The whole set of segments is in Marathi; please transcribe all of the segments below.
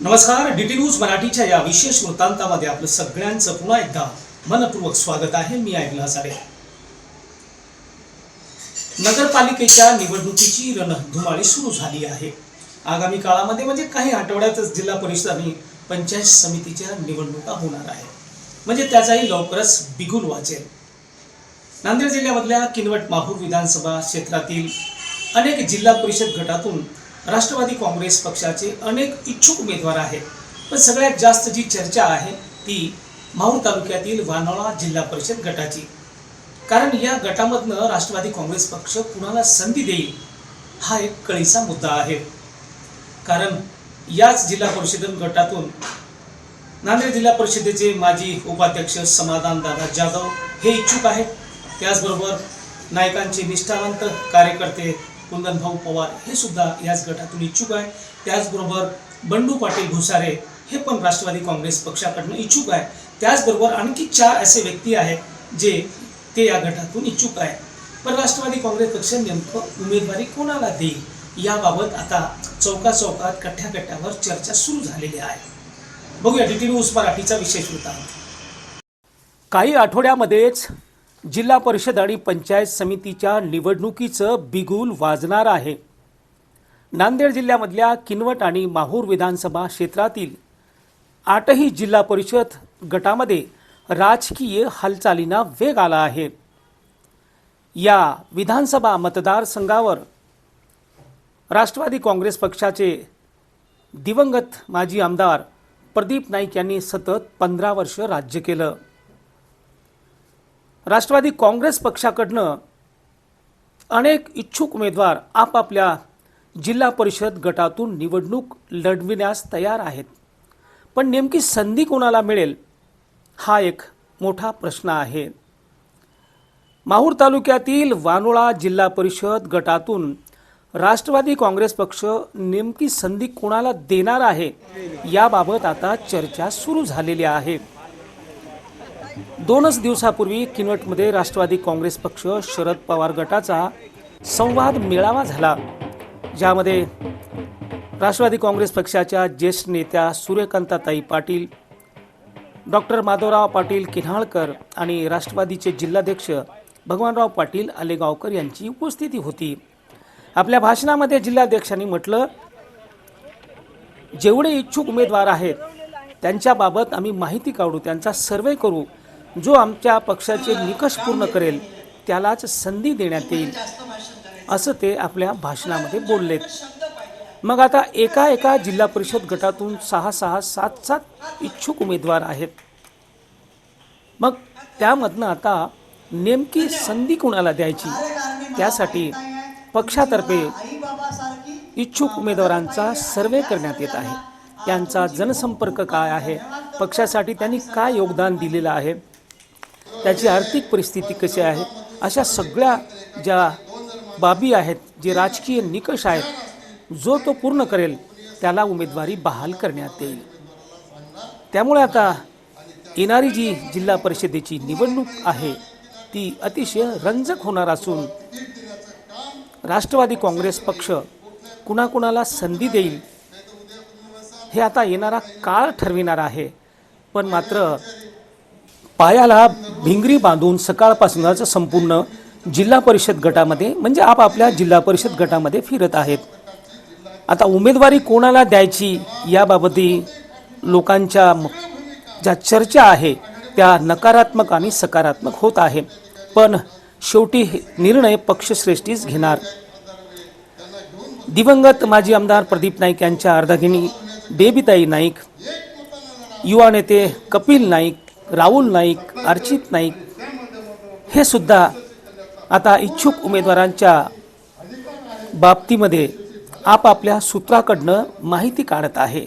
नमस्कार डी टी न्यूज मराठीच्या या विशेष वृत्तांतामध्ये आपलं सगळ्यांचं पुन्हा एकदा मनपूर्वक स्वागत आहे. मी ऐकला सारे नगरपालिकेच्या निवडणुकीची रणधुमाळी सुरू झाली आहे. आगामी काळामध्ये म्हणजे काही आठवड्यातच जिल्हा परिषद आणि पंचायत समितीच्या निवडणुका होणार आहे म्हणजे त्याचाही लवकरच बिगुल वाचेल नांदेड जिल्ह्यामधल्या किनवट माहूर विधानसभा क्षेत्रातील अनेक जिल्हा परिषद गटातून राष्ट्रवादी काँग्रेस पक्षाचे अनेक इच्छुक उमेदवार आहेत. पण सगळ्यात जास्त जी चर्चा आहे ती माहूर तालुक्यातील वानोळा जिल्हा परिषद गटाची. कारण या गटामधनं राष्ट्रवादी काँग्रेस पक्ष कुणाला संधी देईल हा एक कळीचा मुद्दा आहे. कारण याच जिल्हा परिषद गटातून नांदेड जिल्हा परिषदेचे माजी उपाध्यक्ष समाधान दादा जाधव हे इच्छुक आहेत. त्याचबरोबर नायकांचे निष्ठावंत कार्यकर्ते कुंदनभाऊ पवार हे सुद्धा याच गटातून इच्छुक आहे. त्याचबरोबर बंडू पाटील भुसारे हे पण राष्ट्रवादी काँग्रेस पक्षाकडनं इच्छुक आहे. त्याचबरोबर आणखी चार असे व्यक्ती आहेत जे ते या गटातून इच्छुक आहे पण राष्ट्रवादी काँग्रेस पक्ष नेमकं उमेदवारी कोणाला देईल? याबाबत आता चौका चौकात कट्ट्या कट्ट्यावर चर्चा सुरू झालेली आहे. बघूया डी टी न्यूज मराठीचा विशेष वृत्तांत. काही आठवड्यामध्येच जिल्हा परिषद आणि पंचायत समितीच्या निवडणुकीचं बिगुल वाजणार आहे. नांदेड जिल्ह्यामधल्या किनवट आणि माहूर विधानसभा क्षेत्रातील आठही जिल्हा परिषद गटामध्ये राजकीय हालचालींना वेग आला आहे. या विधानसभा मतदारसंघावर राष्ट्रवादी काँग्रेस पक्षाचे दिवंगत माजी आमदार प्रदीप नाईक यांनी सतत पंधरा वर्ष राज्य केलं. राष्ट्रवादी काँग्रेस पक्षाकडनं अनेक इच्छुक उमेदवार आपापल्या जिल्हा परिषद गटातून निवडणूक लढविण्यास तयार आहेत. पण नेमकी संधी कोणाला मिळेल? हा एक मोठा प्रश्न आहे. माहूर तालुक्यातील वानोळा जिल्हा परिषद गटातून राष्ट्रवादी काँग्रेस पक्ष नेमकी संधी कोणाला देणार आहे? याबाबत आता चर्चा सुरू झालेली आहे. दोनच दिवसापूर्वी किनवटमध्ये राष्ट्रवादी काँग्रेस पक्ष शरद पवार गटाचा संवाद मेळावा झाला ज्यामध्ये राष्ट्रवादी काँग्रेस पक्षाच्या ज्येष्ठ नेत्या सूर्यकांताताई पाटील डॉक्टर माधवराव पाटील किन्हाळकर आणि राष्ट्रवादीचे जिल्हाध्यक्ष भगवानराव पाटील आलेगावकर यांची उपस्थिती होती. आपल्या भाषणामध्ये जिल्हाध्यक्षांनी म्हटलं जेवढे इच्छुक उमेदवार आहेत त्यांच्याबाबत आम्ही माहिती काढू त्यांचा सर्वे करू. जो आमच्या पक्षाचे निकष पूर्ण करेल त्यालाच संधी देण्यात येईल असं ते आपल्या भाषणामध्ये बोललेत. मग आता एका एका जिल्हा परिषद गटातून सहा सहा सात सात इच्छुक उमेदवार आहेत. मग त्यामधनं आता नेमकी संधी कुणाला द्यायची? त्यासाठी पक्षातर्फे इच्छुक उमेदवारांचा सर्वे करण्यात येत आहे. त्यांचा जनसंपर्क काय आहे? पक्षासाठी त्यांनी काय योगदान दिलेलं आहे? त्याची आर्थिक परिस्थिती कशी आहे? अशा सगळ्या ज्या बाबी आहेत जे राजकीय निकष आहेत जो तो पूर्ण करेल त्याला उमेदवारी बहाल करण्यात येईल. त्यामुळे आता येणारी जी जिल्हा परिषदेची निवडणूक आहे ती अतिशय रंजक होणार असून राष्ट्रवादी काँग्रेस पक्ष कुणाकुणाला संधी देईल हे आता येणारा काळ ठरविणार आहे. पण मात्र पायाला भिंगरी बांधून सकाळपासूनच संपूर्ण जिल्हा परिषद गटामध्ये म्हणजे आपापल्या जिल्हा परिषद गटामध्ये फिरत आहेत. आता उमेदवारी कोणाला द्यायची याबाबतही लोकांच्या ज्या चर्चा आहे त्या नकारात्मक आणि सकारात्मक होत आहे. पण शेवटी हे निर्णय पक्षश्रेष्ठीच घेणार. दिवंगत माजी आमदार प्रदीप नाईक यांच्या अर्धागिनी बेबीताई नाईक युवा नेते कपिल नाईक राहुल नाईक अर्चित नाईक हे सुद्धा आता इच्छुक उमेदवारांच्या बाबतीमध्ये आपापल्या सूत्राकडनं माहिती काढत आहे.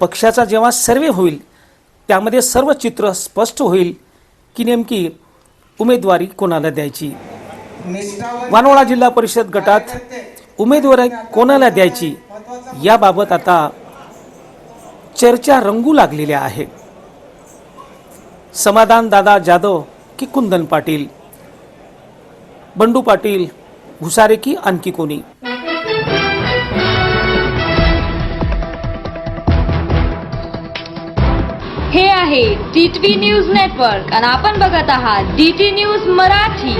पक्षाचा जेव्हा सर्वे होईल त्यामध्ये सर्व चित्र स्पष्ट होईल की नेमकी उमेदवारी कोणाला द्यायची? वानोळा जिल्हा परिषद गटात उमेदवारी कोणाला द्यायची? याबाबत आता चर्चा रंगू लागलेल्या आहे समाधान दादा जाधव की कुंदन पाटील? बंडू पाटील घुसारे की आणखी कोणी? हे आहे डी टी न्यूज नेटवर्क आणि आपण बघत आहात डी टी न्यूज मराठी.